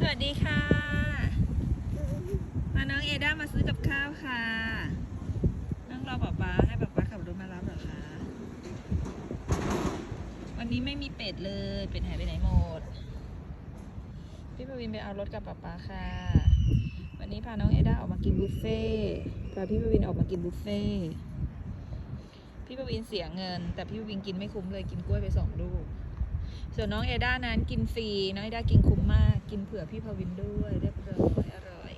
สวัสดีค่ะ มาน้องเอด้ามาซื้อกับข้าวค่ะ นั่งรอป๊าป๊าให้ป๊าป๊าขับรถมารับเหรอคะ วันนี้ไม่มีเป็ดเลย เป็ดหายไปไหนหมด พี่ปวินไปเอารถกับป๊าป๊าค่ะ วันนี้พาน้องเอด้าออกมากินบุฟเฟ่พาพี่ปวินออกมากินบุฟเฟ่พี่ปวินเสียเงิน แต่พี่ปวินกินไม่คุ้มเลยกินกล้วยไปสองลูก ส่วนน้องเอด้านั้นกินฟรีน้องเอด้ากินคุ้มมาก กินเผื่อพี่พวินด้วยเรียบร้อยอร่อย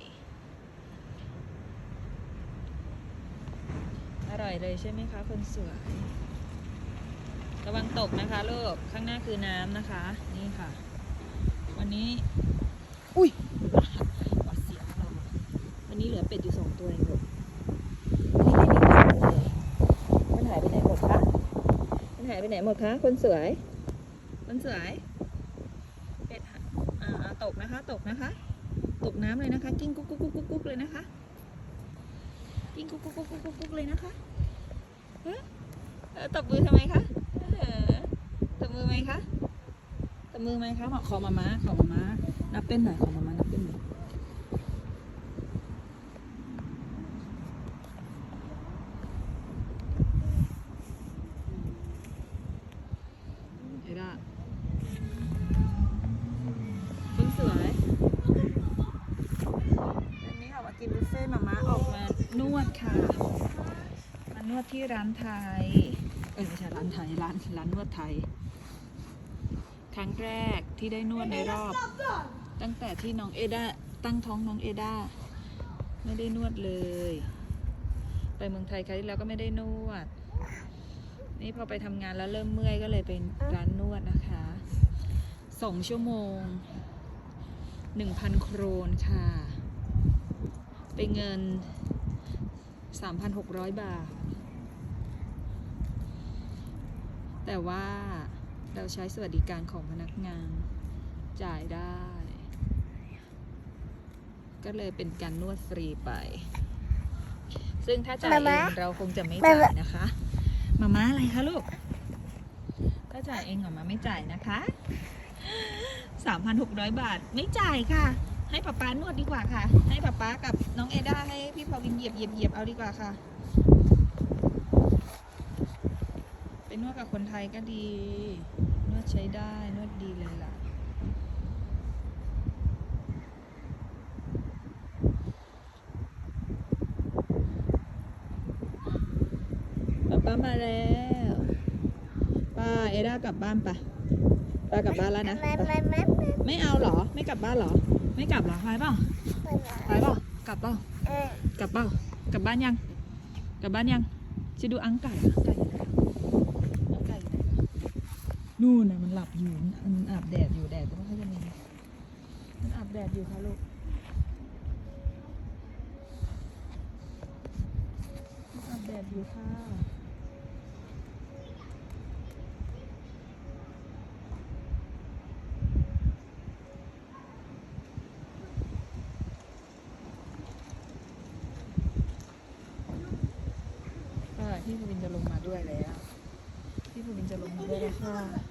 อร่อยเลยใช่ไหมคะคนสวยระวังตกนะคะลูกข้างหน้าคือน้ำนะคะ นี่ค่ะ วันนี้ อุ้ยหวัดเสียวเราวันนี้เหลือเป็ดอยู่สองตัวเองลูกมันหายไปไหนหมดคะมันหายไปไหนหมดคะคนสวย คนสวยเป็ดหาอ่าอ่าตกนะคะ ตกนะคะ ตกน้ำเลยนะคะ กิ้งกุ๊กกุ๊กกุ๊กกุ๊กเลยนะคะ กิ้งกุ๊กกุ๊กกุ๊กกุ๊กกุ๊กเลยนะคะเออตบมือทำไมคะเออตบมือไหมคะตบมือไหมคะขอมาม้าขอมาม้านับเป็นหน่อยขอมาม้านับเป็นหน่อยเอด้าคุณสวยอันนี้ค่ะมากินบุฟเฟ่ต์มาม้าออกมานวดค่ะ มาวดที่ร้านไทย เอ้ยไม่ใช่ร้านไทยร้านร้านนวดไทย ครั้งแรกที่ได้นวดในรอบ ตั้งแต่ที่น้องเอดาตั้งท้องน้องเอดาไม่ได้นวดเลย ไปเมืองไทยครั้งที่แล้วก็ไม่ได้นวด นี่พอไปทำงานแล้วเริ่มเมื่อยก็เลยเป็นร้านนวดนะคะสองชั่วโมงหนึ่งพันโครนค่ะ เป็นเงิน 3,600 บาท แต่ว่าเราใช้สวัสดิการของพนักงานจ่ายได้ ก็เลยเป็นการนวดฟรีไป ซึ่งถ้าจ่ายเองเราคงจะไม่จ่ายนะคะมาม่าอะไรคะลูกถ้าจ่ายเองออกมาไม่จ่ายนะคะ3,600บาทไม่จ่ายค่ะ ให้ป๊าป๊านวดดีกว่าค่ะ ให้ป๊าป๊ากับน้องเอด้าให้พี่พาวินเหยียบเหยียบเหยียบเอาดีกว่าค่ะ เป็ นนวดกับคนไทยก็ดี นวดใช้ได้ นวดดีเลยล่ะ ป๊าป๊ามาแล้ว ป้าเอด้ากลับบ้านปะป้ากลับบ้านแล้วนะ ไม่ไปไม่ไม่ไม่ไม่เอาเหรอ ไม่กลับบ้านเหรอ ไม่กลับเหรอไปเปล่าไปเปล่ากลับเปล่าเออกลับเปล่ากลับบ้านยัง กลับบ้านยังจะดูอังไก่อังไก่อยู่ไหนอังไก่อยู่ไหน นู่นน่ะมันหลับอยู่ มันอาบแดดอยู่แดดก็ไม่ค่อยจะมีมันอาบแดดอยู่ค่ะลูกมันอาบแดดอยู่ค่ะพี่ภูวินจะลงมาด้วยแล้วพี่ภูวินจะลงมาด้วยแล้วค่ะ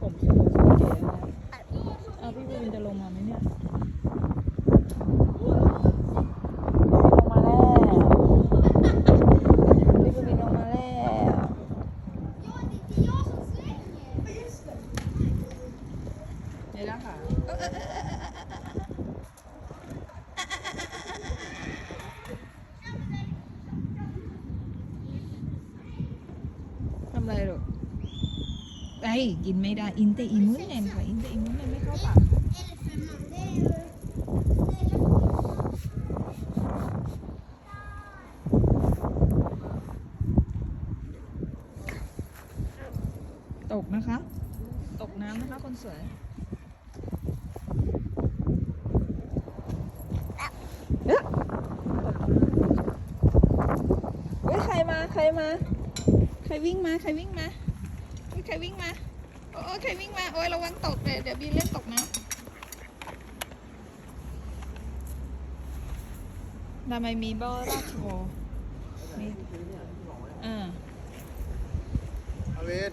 ผมสวยสวยเก๋นะเอาพี่วินจะลงมาไหมเนี่ยลงมาแล้วพี่วินลงมาแล้ว เดี๋ยวนะคะทำอะไรหรอไอ้กินไม่ได้ อินเตอิมุนเนนค่ะอินเตอิมุนมันไม่เข้าปาก ตกนะคะ ตกน้ำนะคะคนสวย เอ๊ะตกน้ำ อุ้ย ใครมาใครมา ใครวิ่งมา ใครวิ่งมาอุ้ยใครวิ่งมา โอ้ยใครวิ่งมา โอ้ยระวังตกเดี๋ยวเดี๋ยวบีเล่นตกนะทำไมมีบอราชโวมีอ่าอาเวน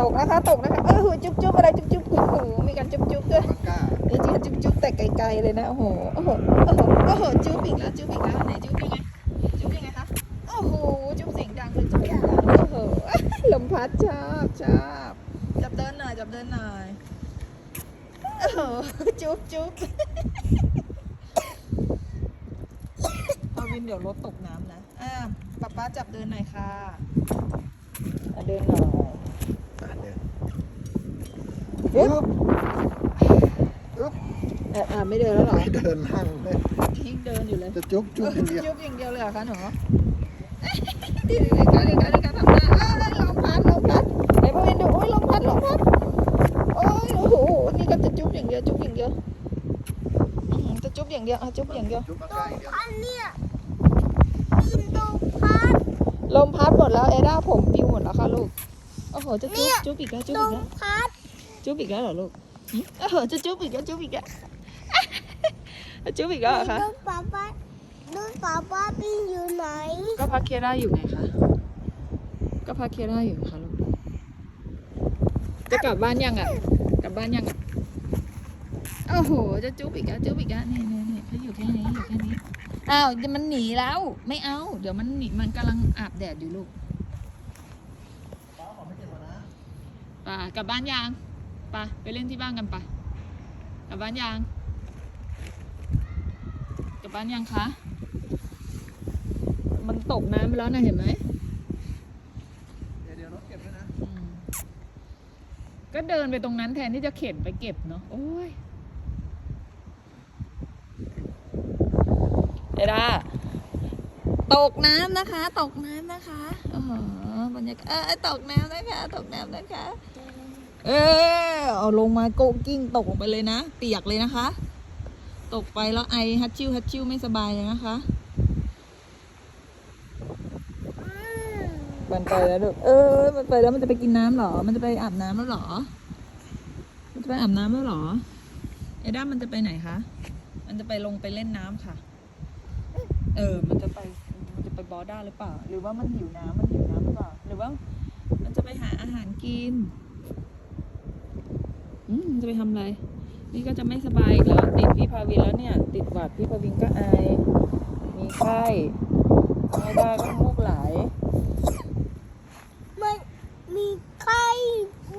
ตกนะคะตกนะคะเออหูจุ๊บจุ๊บอะไรจุ๊บจุ๊บโอ้โหมีการจุ๊บจุ๊บด้วยมังก้านี่จริงจุ๊บจุ๊บแต่ไกลๆเลยนะโอ้โหโอ้โหโอ้โหโอ้โหจุ๊บอีกแล้วจุ๊บอีกแล้วไหนจุ๊บยังไง พัดชอบชอบจับเดินหน่อยจับเดินหน่อยโอ้โหจุ๊บจุ๊บเอาวินเดี๋ยวรถตกน้ำนะอ่าป๊าป๊าจับเดินหน่อยค่ะอะเดินหน่อยอ่านเดินอึ๊บอึ๊บเอ่ออ่าไม่เดินแล้วเหรอเดินนั่งเลยทิ้งเดินอยู่เลย จะจุ๊บจุ๊บอย่างเดียว จุ๊บอย่างเดียวเลยเหรอคะหนู เดี๋ยวเดี๋ยวเดี๋ยวเดี๋ยวเดี๋ยวทำหน้าเอ้ยลม พัดลมพัดไหนพ่อเวนดูโอ้ยลมพัดลมพัดโอ้ยโอ้โหนี่ก็จะจุ๊บอย่างเดียวจุ๊บอย่างเดียวอื้อหือจะจุ๊บอย่างเดียวอะจุ๊บอย่างเดียวจุ๊บมังก้าอย่างเดียวอันเนี่ยกินตรงพัดลมพัดหมดแล้วเอด้าผมปิวหมดแล้วค่ะลูกโอ้โหจะจุ๊บเนี่ยจุ๊บอีกแล้วจุ๊บตรอีงกแล้วพัดจุ๊บอีกแล้วเหรอลูกหึโอ้โหจะจุ๊บอีกแล้วจุ๊บอีกแล้วจุ๊บอีกแล้วเหรอคะลูกป๊าป๊าลูกป๊าป๊าปิ้งอยู่ไหนก็พักเคร่าอยู่ไงคะ ก็พักเคร่าอยู่ค่ะลูกจะกลับบ้านยังอะ กลับบ้านยังอะโอ้โห จะจุ๊บอีกแล้วจุ๊บอีกแล้วนี่นี่นี่เขาอยู่แค่นี้อยู่แค่นี้อ้าวเดี๋ยวมันหนีแล้ว ไม่เอา เดี๋ยวมันหนีมันกำลังอาบแดดอยู่ลูกป่ากลับบ้านยังป่าไปเล่นที่บ้านกันป่ะกลับบ้านยังกลับบ้านยังคะมันตกน้ำไปแล้วนะเห็นไหม เดี๋ยวเดี๋ยวรถเก็บด้วยนะ อืม ก็เดินไปตรงนั้นแทนที่จะเข็นไปเก็บเนาะโอ้ยเดด้าตกน้ำนะคะ ตกน้ำนะคะโอ้โหบรรยากาศเออตกน้ำนะคะ ตกน้ำนะคะ เออเอาลงมาโกกิ้งตกลงไปเลยนะ เปียกเลยนะคะ ตกไปแล้วไอฮัตชิวฮัตชิวไม่สบายเลยนะคะ มันไปแล้วลูกเออ มันไปแล้วมันจะไปกินน้ำเหรอ มันจะไปอาบน้ำแล้วเหรอ มันจะไปอาบน้ำแล้วเหรอ เอด้ามันจะไปไหนคะ มันจะไปลงไปเล่นน้ำค่ะ เออ มันจะไป มันจะไปบอด้าหรือเปล่า หรือว่ามันหิวน้ำมันหิวน้ำหรือเปล่า หรือว่า มันจะไปหาอาหารกิน อืมมันจะไปทำอะไร นี่ก็จะไม่สบายอีกแล้ว ติดพี่พาวินแล้วเนี่ย ติดหวัดพี่พาวินก็ไอ มีไข้ไม่ได้ก็มูกไหล มันมีไข้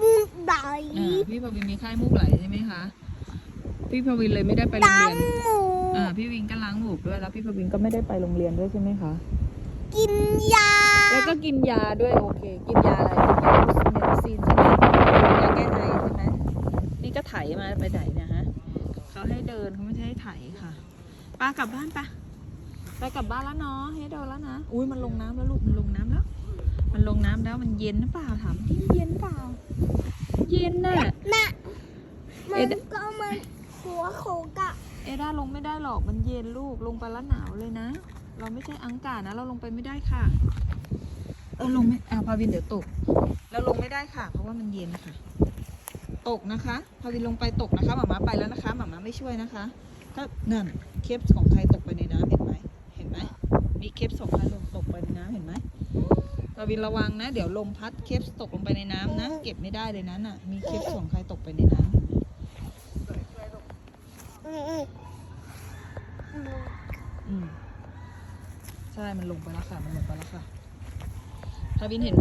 มีไหล อ่าพี่พวินมีไข้มูกไหลใช่ไหมคะพี่พวินเลยไม่ได้ไปโรงดัเรีงยนหมูอ่าพี่วินก็ล้างหมูกด้วยแล้วพี่พวินก็ไม่ได้ไปโรงเรียนด้วยใช่ไหมคะกินยา แล้วก็กินยาด้วยโอเค กินยาอะไรกินยาเมดิซีนใช่ไหมยาแก้ไอใช่ไหมนี่ก็ไถมาไปไหนเนะฮะเขาให้เดินเขาไม่ใช่ให้ไถค่ะป้ากลับบ้านปะไปกลับบ้านแล้วเนาะให้เดินแล้วนะอุ้ยมันลงน้ำแล้วลูกมันลงน้ำแล้ว มันลงน้ำแล้วมันเย็นหรือเปล่าถามที่เย็นเปล่า เย็นน่ะ น่ะมัเอ็นด ก็มันหัวโขกอะเอด้าลงไม่ได้หรอกมันเย็นลูกลงไปแล้วหนาวเลยนะ เราไม่ใช่อังกานะเราลงไปไม่ได้ค่ะ เออลงไม่อ่าพาวินเดี๋ยวตก เราลงไม่ได้ค่ะ เพราะว่ามันเย็นค่ะ ตกนะคะพาวินลงไปตกนะคะหมาม้าไปแล้วนะคะหมาม้าไม่ช่วยนะคะก็นั่นเคปของใครตกไปในน้ำเห็นไหมเห็นไหมมีเคปของใครลงตกไปในน้ำเห็นไหม พาวินระวังนะ เดี๋ยวลมพัดเคปตกลงไปในน้ำนะ เก็บไม่ได้เลยนั้นอะ มีเคปของใครตกไปในน้ำอืมใช่ มันลงไปแล้วค่ะ มันลงไปแล้วค่ะทาวินเห็น